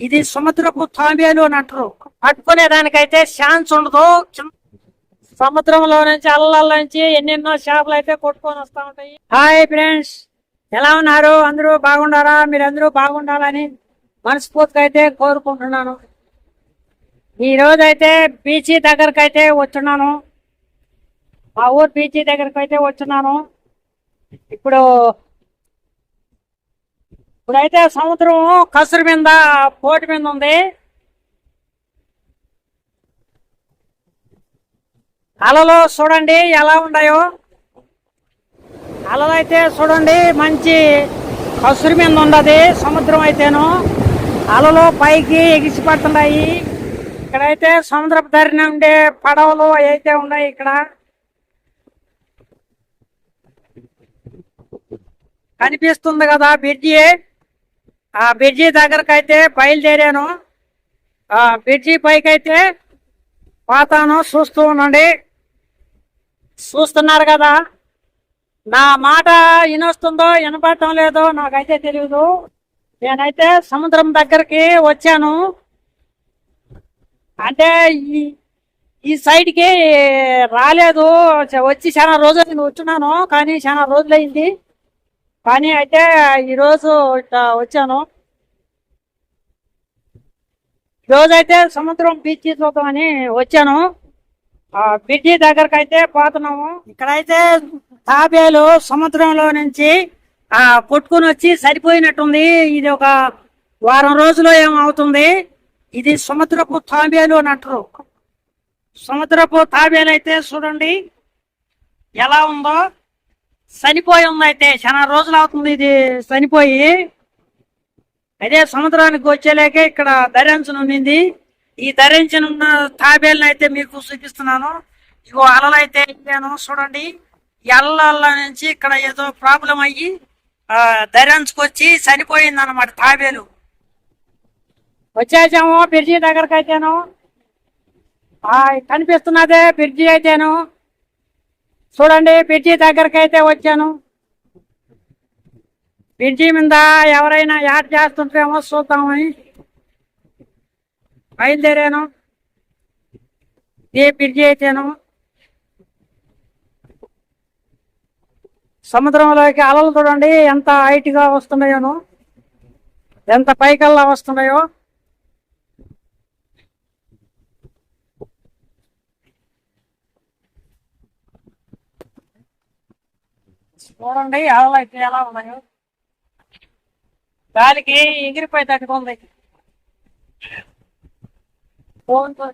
ఇది సముద్రపు తాంబేలు అని అంటారు. పట్టుకునేదానికైతే ఛాన్స్ ఉండదు. సముద్రంలో నుంచి అల్లల నుంచి ఎన్నెన్నో చేపలు అయితే కొట్టుకొని వస్తా ఉంటాయి. హాయ్ ఫ్రెండ్స్ ఎలా ఉన్నారు? అందరూ బాగుండారా మీరందరూ బాగుండాలని మనస్ఫూర్తిగా అయితే కోరుకుంటున్నాను. ఈ రోజు బీచ్ దగ్గరకు అయితే వచ్చున్నాను. మా ఊరు బీచ్ దగ్గరకు అయితే వచ్చున్నాను. ఇప్పుడు ఇప్పుడైతే సముద్రం కసురు మీద పోటీ మీద ఉంది. అలలు చూడండి ఎలా ఉన్నాయో. అలలు అయితే చూడండి మంచి కసురు మీద ఉండదు సముద్రం అయితేను. అలలు పైకి ఎగిసి పడుతున్నాయి ఇక్కడైతే సముద్రపు ధరిన ఉండే పడవలు అయితే ఉన్నాయి ఇక్కడ. కనిపిస్తుంది కదా బ్రిడ్జి. ఆ బ్రిడ్జి దగ్గరకైతే బయలుదేరాను. ఆ బ్రిడ్జి పైకి అయితే పోతాను చూస్తూ ఉండండి. చూస్తున్నారు కదా నా మాట వినొస్తుందో వినపడటం లేదో నాకైతే తెలియదు నేనైతే సముద్రం దగ్గరికి వచ్చాను. అంటే ఈ ఈ సైడ్కి రాలేదు. వచ్చి చాలా రోజులు వచ్చున్నాను కానీ చాలా రోజులైంది. కానీ అయితే ఈరోజు ఇట్లా వచ్చాను. ఈరోజు అయితే సముద్రం బీచ్ చూద్దామని వచ్చాను. ఆ బ్రిడ్జి దగ్గరకు అయితే పోతున్నాము. ఇక్కడైతే తాబేలు సముద్రంలో నుంచి ఆ కొట్టుకుని వచ్చి సరిపోయినట్టుంది. ఇది ఒక వారం రోజులు ఏమవుతుంది? ఇది సముద్రపు తాబేలు అని అంటారు. సముద్రపు తాబేలు అయితే చూడండి ఎలా ఉందో. చనిపోయి ఉంది అయితే చాలా రోజులు అవుతుంది ఇది చనిపోయి. అదే సముద్రానికి వచ్చేలేకే ఇక్కడ ధరించను ఉండింది ఈ ధరించిన ఉన్న తాబేలను అయితే మీకు చూపిస్తున్నాను. ఇగో అలలు అయితే ఎక్కాను చూడండి. ఈ నుంచి ఇక్కడ ఏదో ప్రాబ్లం అయ్యి ఆ, ధరించుకొచ్చి చనిపోయింది అనమాట తాబేలు. వచ్చేసాము బ్రిడ్జి దగ్గరకు అయితేను ఆ, కనిపిస్తున్నదే బ్రిడ్జి అయితేను. చూడండి బ్రిడ్జి దగ్గరకైతే వచ్చాను. బ్రిడ్జి మీద ఎవరైనా యాడ్ చేస్తుంటారేమో చూద్దామని బయలుదేరాను. ఏ బ్రిడ్జి అయితేను. సముద్రంలోకి అలలు చూడండి ఎంత హైట్గా వస్తున్నాయోను. ఎంత పైకల్లా వస్తున్నాయో. చూడండి అలలు అయితే ఎలా ఉన్నాయో? గాలికి ఎగిరిపోయి తగ్గుతుంది ఫోన్తో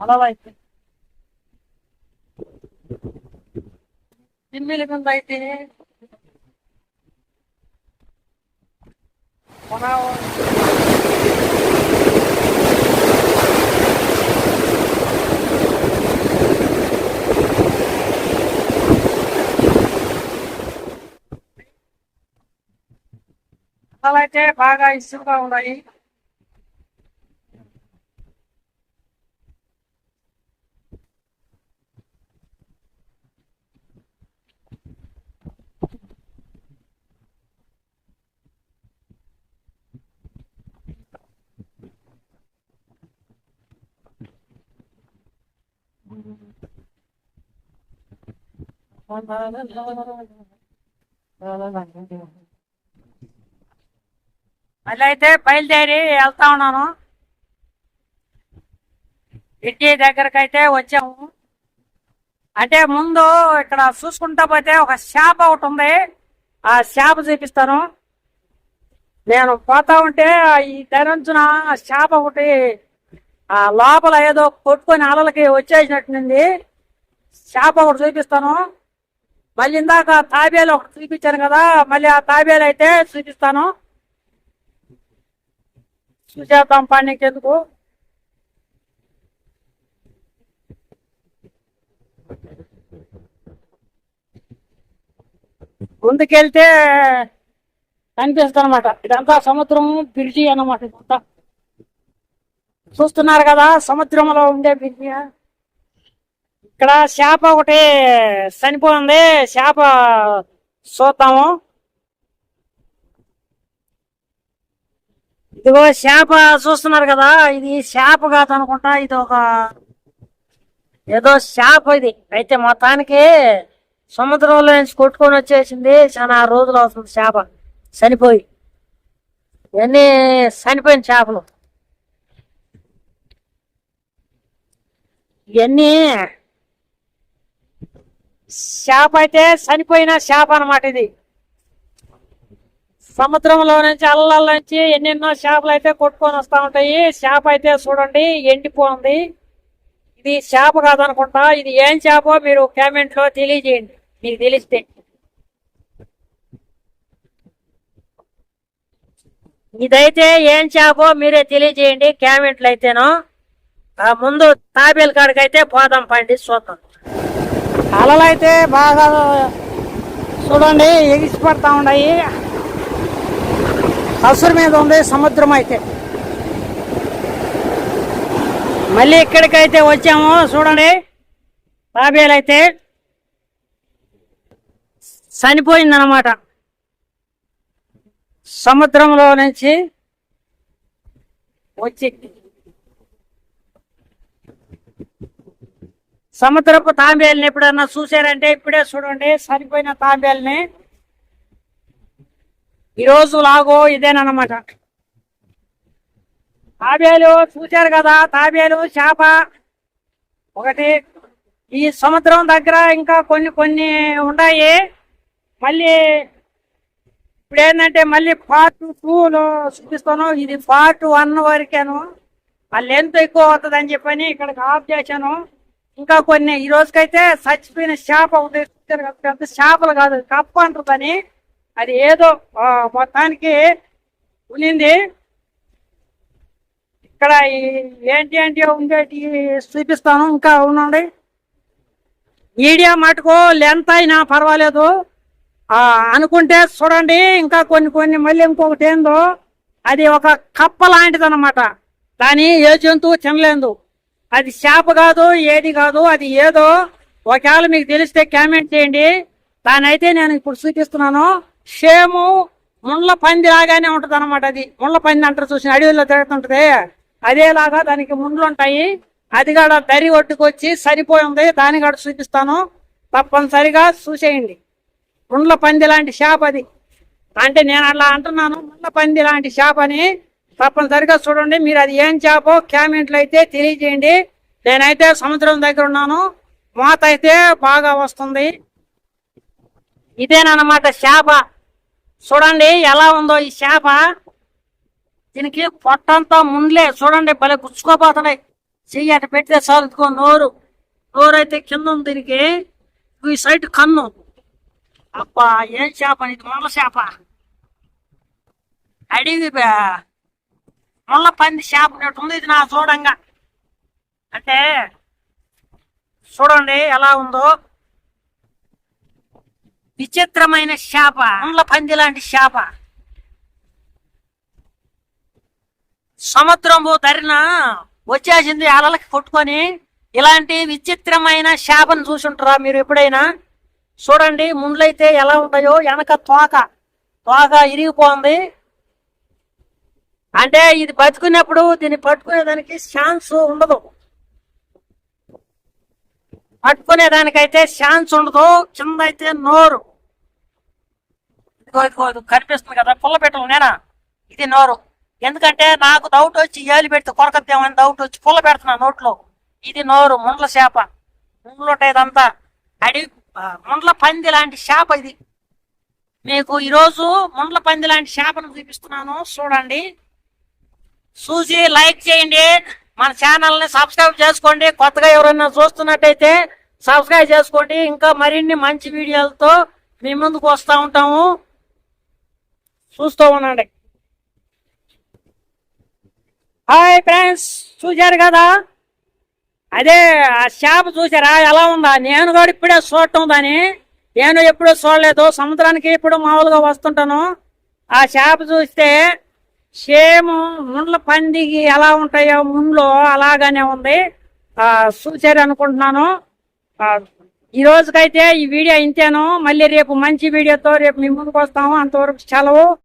అలలు అయితే. తిమ్మిలి కింద అయితే. మన అయితే బాగా ఇష్టంగా ఉన్నాయి మళ్ళీ అయితే బయలుదేరి వెళ్తా ఉన్నాను. ఇంటి దగ్గరకైతే వచ్చాము. అంటే ముందు ఇక్కడ చూసుకుంటా పోతే ఒక షాప్ ఒకటి ఉంది. ఆ షాప్ చూపిస్తాను. నేను పోతా ఉంటే ఈ ధరించిన షాప్ ఒకటి ఆ లోపల ఏదో కొట్టుకొని అలలకి వచ్చేసినట్టుంది. షాప్ ఒకటి చూపిస్తాను. మళ్ళీ ఇందాక తాబేలు ఒకటి చూపించాను కదా మళ్ళీ ఆ తాబేలు అయితే చూపిస్తాను. సుజాత పండుగ ఎందుకు? ముందుకెళ్తే కనిపిస్తుంది అనమాట ఇదంతా సముద్రం బ్రిడ్జి అన్నమాట ఇదంతా. చూస్తున్నారు కదా సముద్రంలో ఉండే బ్రిడ్జి. ఇక్కడ చేప ఒకటి చనిపోయింది. చేప చూద్దాము. ఇదిగో చేప చూస్తున్నారు కదా ఇది చేప కాదు అనుకుంటా ఇది ఒక ఏదో చేప ఇది. అయితే మొత్తానికి సముద్రంలో నుంచి కొట్టుకొని వచ్చేసింది చాలా రోజులు అవుతుంది చేప. చనిపోయి. ఇవన్నీ చనిపోయిన చేపలు. ఇవన్నీ చేప అయితే చనిపోయిన చేప అన్నమాట ఇది. సముద్రంలో నుంచి అల్లల నుంచి ఎన్నెన్నో చేపలు అయితే కొట్టుకొని వస్తా ఉంటాయి. చేప అయితే చూడండి ఎండిపోయింది. ఇది చేప కాదనుకుంటా ఇది ఏం చేపో మీరు కామెంట్లో తెలియజేయండి. మీకు తెలిస్తే. ఇదైతే ఏం చేపో మీరే తెలియజేయండి కామెంట్లు అయితేనో. ఆ ముందు తాబేలు కాడికైతే పోదాం పండి చూద్దాం. అలలు అయితే బాగా చూడండి ఎగిసిపడతా ఉన్నాయి. అవసరం మీద ఉంది సముద్రం అయితే మళ్ళీ ఇక్కడికైతే వచ్చాము చూడండి. బాబేలు అయితే చనిపోయిందన్నమాట. సముద్రంలో నుంచి వచ్చి సముద్రపు తాంబేల్ని ఎప్పుడన్నా చూసారంటే ఇప్పుడే చూడండి చనిపోయిన తాంబేల్ని. ఈ రోజు లాగో ఇదేనమాట తాబేలు చూశారు కదా తాబేలు చేప. ఒకటి ఈ సముద్రం దగ్గర ఇంకా కొన్ని కొన్ని ఉన్నాయి. మళ్ళీ ఇప్పుడు ఏంటంటే మళ్ళీ పార్ట్ టూలో చూపిస్తాను. ఇది పార్ట్ వన్ వరకేను. ఆ లెంత్ ఎక్కువ అవుతుంది అని చెప్పని ఇక్కడికి ఆఫ్ చేశాను. ఇంకా కొన్ని ఈ రోజుకైతే చచ్చిపోయిన చేప ఉంది పెద్ద చేపలు కాదు కప్ప అంటుందని. అది ఏదో మొత్తానికి ఉనింది. ఇక్కడ ఏంటి ఏంటి ఉండేటి చూపిస్తాను ఇంకా ఉండండి. మీడియా మటుకు లెంత్ అయినా పర్వాలేదు. అనుకుంటే చూడండి ఇంకా కొన్ని కొన్ని మళ్ళీ ఇంకొకటి ఏందో అది ఒక కప్ప లాంటిది అనమాట దాని ఏ జంతువు తినలేదు. అది చేప కాదు ఏది కాదు అది ఏదో. ఒకవేళ మీకు తెలిస్తే కామెంట్ చేయండి. దాని అయితే నేను ఇప్పుడు చూపిస్తున్నాను. షేము ముళ్ళ పంది లాగానే ఉంటది అనమాట అది. ముళ్ళ పంది అంటారు చూసిన అడవిలో తిరుగుతుంటది. అదేలాగా దానికి ముండ్లు ఉంటాయి. అది కూడా దరి ఒట్టుకొచ్చి సరిపోయి ఉంది. దాని కూడా చూపిస్తాను. తప్పనిసరిగా చూసేయండి. ముండ్ల పంది లాంటి షాప్ అది. అంటే నేను అలా అంటున్నాను. ముండ్ల పంది లాంటి షాప్ అని తప్పనిసరిగా చూడండి. మీరు అది ఏం చేపో కామెంట్లు అయితే తెలియజేయండి. నేనైతే సముద్రం దగ్గర ఉన్నాను. మాత అయితే బాగా వస్తుంది. ఇదేనమాట చేప చూడండి ఎలా ఉందో ఈ చేప. దీనికి పొట్టంతా ముందులే. చూడండి భలే గుచ్చుకోపోతున్నాయి. చెయ్యి అటు పెడితే చాలుకో నోరు నోరు. అయితే కింద ఉంది దీనికి. ఈ సైడ్ కన్ను. అబ్బా ఏం చేప ఇది? మొల్ల చేప. అడివి బా- పంది చేప ఉంది. ఇది నా చూడంగా. అంటే చూడండి ఎలా ఉందో. విచిత్రమైన చేప అండ్ల పంది లాంటి చేప సముద్రము ధరిన వచ్చేసింది అలలకి కొట్టుకొని ఇలాంటి విచిత్రమైన శాపను చూసుంటారా మీరు ఎప్పుడైనా? చూడండి ముండ్లైతే ఎలా ఉంటాయో వెనక తోక. తోక ఇరిగిపోంది అంటే ఇది బతుకున్నప్పుడు దీన్ని పట్టుకునేదానికి ఛాన్స్ ఉండదు. పట్టుకునేదానికైతే ఛాన్స్ ఉండదు కింద అయితే నోరు. కనిపిస్తుంది కదా పుల్ల నేనా? ఇది నోరు. ఎందుకంటే నాకు డౌట్ వచ్చి ఏలు పెడితే కొరకద్దామని డౌట్ వచ్చి పుల్ల పెడుతున్నా నోట్లో. ఇది నోరు ముండ్ల చేప. ముండ్లు అడి ఇదంతా ముండ్ల పంది లాంటి చేప ఇది. మీకు ఈరోజు ముండ్ల పంది లాంటి చేపను చూపిస్తున్నాను చూడండి. చూసి లైక్ చేయండి. మన ఛానల్ని సబ్స్క్రైబ్ చేసుకోండి. కొత్తగా ఎవరైనా చూస్తున్నట్టయితే సబ్స్క్రైబ్ చేసుకోండి. ఇంకా మరిన్ని మంచి వీడియోలతో మీ ముందుకు వస్తూ ఉంటాము. చూస్తూ ఉండండి హాయ్ ఫ్రెండ్స్ చూశారు కదా? అదే ఆ చేప చూసారా ఎలా ఉందా? నేను కూడా ఇప్పుడే చూడటం దాని నేను ఎప్పుడూ చూడలేదు. సముద్రానికి ఇప్పుడు మామూలుగా వస్తుంటాను. ఆ చేప చూస్తే సేమ్ ముండ్ల పందికి ఎలా ఉంటాయో ముండ్లు అలాగానే ఉంది. చూశారు చూసారు అనుకుంటున్నాను ఈ రోజుకైతే ఈ వీడియో ఇంతేను. మళ్ళీ రేపు మంచి వీడియోతో రేపు మీ ముందుకు వస్తాము. అంతవరకు సెలవు.